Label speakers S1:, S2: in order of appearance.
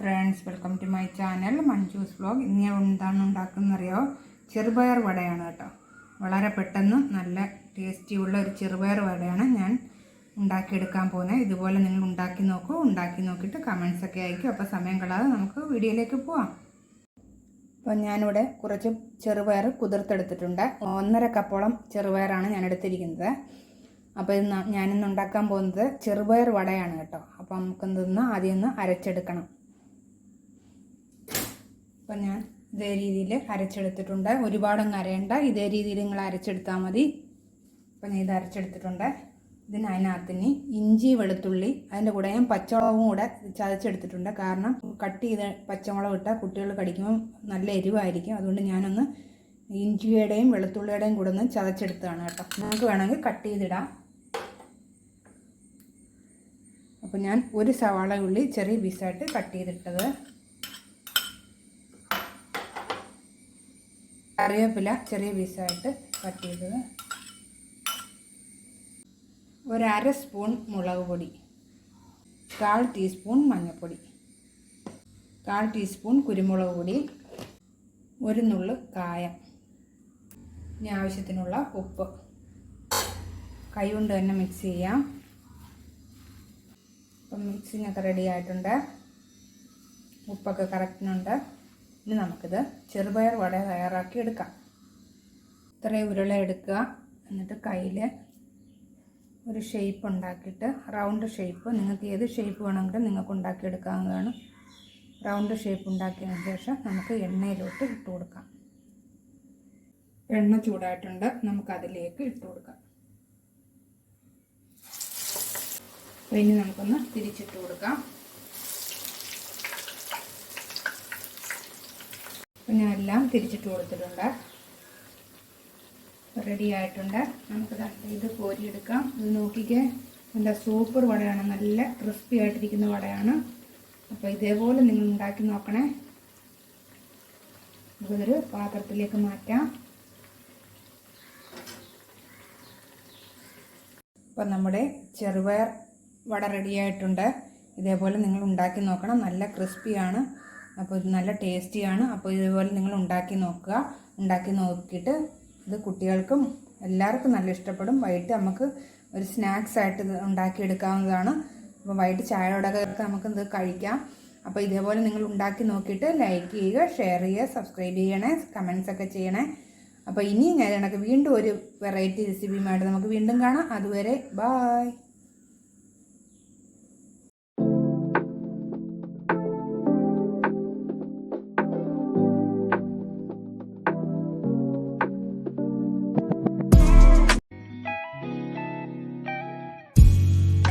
S1: Friends welcome to my channel Manju's blog ഇന്ന് ഞാൻ എന്താണ് ഉണ്ടാക്കുന്നറിയോ? ചെറുപയർ വടയാണ് കേട്ടോ. വളരെ പെട്ടെന്ന് നല്ല ടേസ്റ്റിയുള്ള ഒരു ചെറുപയർ വടയാണ് ഞാൻ ഉണ്ടാക്കിയെടുക്കാൻ പോകുന്നത്. ഇതുപോലെ നിങ്ങൾ ഉണ്ടാക്കി നോക്കൂ. ഉണ്ടാക്കി നോക്കിയിട്ട് കമൻസ് ഒക്കെ അയക്കും. അപ്പോൾ സമയം കളാതെ നമുക്ക് വീഡിയോയിലേക്ക് പോവാം. അപ്പം ഞാനിവിടെ കുറച്ച് ചെറുപയർ കുതിർത്തെടുത്തിട്ടുണ്ട്. ഒന്നര കപ്പോളം ചെറുപയറാണ് ഞാൻ എടുത്തിരിക്കുന്നത്. അപ്പോൾ ഇത് ന- ഞാനിന്ന് ഉണ്ടാക്കാൻ പോകുന്നത് ചെറുപയർ വടയാണ് കേട്ടോ. അപ്പം നമുക്ക് ഇതൊന്ന് ആദ്യം ഒന്ന് അരച്ചെടുക്കണം. അപ്പം ഞാൻ ഇതേ രീതിയിൽ അരച്ചെടുത്തിട്ടുണ്ട്. ഒരുപാടൊന്നും അരയണ്ട. ഇതേ രീതിയിൽ നിങ്ങൾ അരച്ചെടുത്താൽ മതി. അപ്പം ഞാൻ ഇത് അരച്ചെടുത്തിട്ടുണ്ട്. ഇതിന് അതിനകത്തിന് ഇഞ്ചി വെളുത്തുള്ളി അതിന്റെ കൂടെ ഞാൻ പച്ചമുളകും കൂടെ ചതച്ചെടുത്തിട്ടുണ്ട്. കാരണം കട്ട് ചെയ്ത പച്ചമുളക് ഇട്ടാൽ കുട്ടികൾ കടിക്കുമ്പോൾ നല്ല എരിവായിരിക്കും. അതുകൊണ്ട് ഞാനൊന്ന് ഇഞ്ചിയുടെയും വെളുത്തുള്ളിയുടെയും കൂടെ ഒന്ന് ചതച്ചെടുത്തതാണ് കേട്ടോ. നിങ്ങൾക്ക് വേണമെങ്കിൽ കട്ട് ചെയ്തിടാം. അപ്പോൾ ഞാൻ ഒരു സവാള ഉള്ളി ചെറിയ പീസായിട്ട് കട്ട് ചെയ്തിട്ടത്. കറിവേപ്പില ചെറിയ പീസായിട്ട് കട്ട് ചെയ്തത്. ഒരു അര സ്പൂൺ മുളക് പൊടി. കാൽ ടീസ്പൂൺ മഞ്ഞൾപ്പൊടി. കാൽ ടീസ്പൂൺ കുരുമുളക് പൊടി. ഒരു നുള്ള് കായം. ഇനി ആവശ്യത്തിനുള്ള ഉപ്പ്. കൈ കൊണ്ട് തന്നെ മിക്സ് ചെയ്യാം. അപ്പം മിക്സിങ്ങൊക്കെ റെഡി ആയിട്ടുണ്ട്. ഉപ്പൊക്കെ കറക്റ്റിനുണ്ട് ഇനി നമുക്കിത് ചെറുപയർ വട തയ്യാറാക്കി എടുക്കാം ഇത്രയും ഉരുള എടുക്കുക. എന്നിട്ട് കയ്യിൽ ഒരു ഷേപ്പ് ഉണ്ടാക്കിയിട്ട് റൗണ്ട് ഷേപ്പ് നിങ്ങൾക്ക് ഏത് ഷേപ്പ് വേണമെങ്കിലും നിങ്ങൾക്ക് ഉണ്ടാക്കിയെടുക്കാവുന്നതാണ്. റൗണ്ട് ഷേപ്പ് ഉണ്ടാക്കിയതിന് ശേഷം നമുക്ക് എണ്ണയിലോട്ട് ഇട്ട് കൊടുക്കാം. എണ്ണ ചൂടായിട്ടുണ്ട്. നമുക്ക് അതിലേക്ക് ഇട്ട് കൊടുക്കാം. ഇനി നമുക്കൊന്ന് തിരിച്ചിട്ട് കൊടുക്കാം. അപ്പം ഞാൻ എല്ലാം തിരിച്ചിട്ട് കൊടുത്തിട്ടുണ്ട്. റെഡി ആയിട്ടുണ്ട്. നമുക്ക് ഇത് കോരിയെടുക്കാം. ഇത് നോക്കിക്കേ. നല്ല സൂപ്പർ വടയാണ്. നല്ല ക്രിസ്പി ആയിട്ടിരിക്കുന്ന വടയാണ്. അപ്പോൾ ഇതേപോലെ നിങ്ങൾ ഉണ്ടാക്കി നോക്കണേ. നമുക്കിതൊരു പാത്രത്തിലേക്ക് മാറ്റാം. അപ്പം നമ്മുടെ ചെറുപയർ വട റെഡിയായിട്ടുണ്ട് ഇതേപോലെ നിങ്ങൾ ഉണ്ടാക്കി നോക്കണം. നല്ല ക്രിസ്പിയാണ് അപ്പോൾ ഇത് നല്ല ടേസ്റ്റിയാണ്. അപ്പോൾ ഇതുപോലെ നിങ്ങൾ ഉണ്ടാക്കി നോക്കുക. ഉണ്ടാക്കി നോക്കിയിട്ട് ഇത് കുട്ടികൾക്കും എല്ലാവർക്കും നല്ല ഇഷ്ടപ്പെടും. വൈകിട്ട് നമുക്ക് ഒരു സ്നാക്സ് ആയിട്ട് ഇത് ഉണ്ടാക്കിയെടുക്കാവുന്നതാണ്. അപ്പോൾ വൈകിട്ട് ചായയോടൊക്കെ നമുക്ക് ഇത് കഴിക്കാം. അപ്പോൾ ഇതേപോലെ നിങ്ങൾ ഉണ്ടാക്കി നോക്കിയിട്ട് ലൈക്ക് ചെയ്യുക ഷെയർ ചെയ്യുക സബ്സ്ക്രൈബ് ചെയ്യണേ കമൻസ് ഒക്കെ ചെയ്യണേ. അപ്പോൾ ഇനി ഞാൻ കണക്ക് വീണ്ടും ഒരു വെറൈറ്റി റെസിപ്പിയുമായിട്ട് നമുക്ക് വീണ്ടും കാണാം. അതുവരെ ബായ്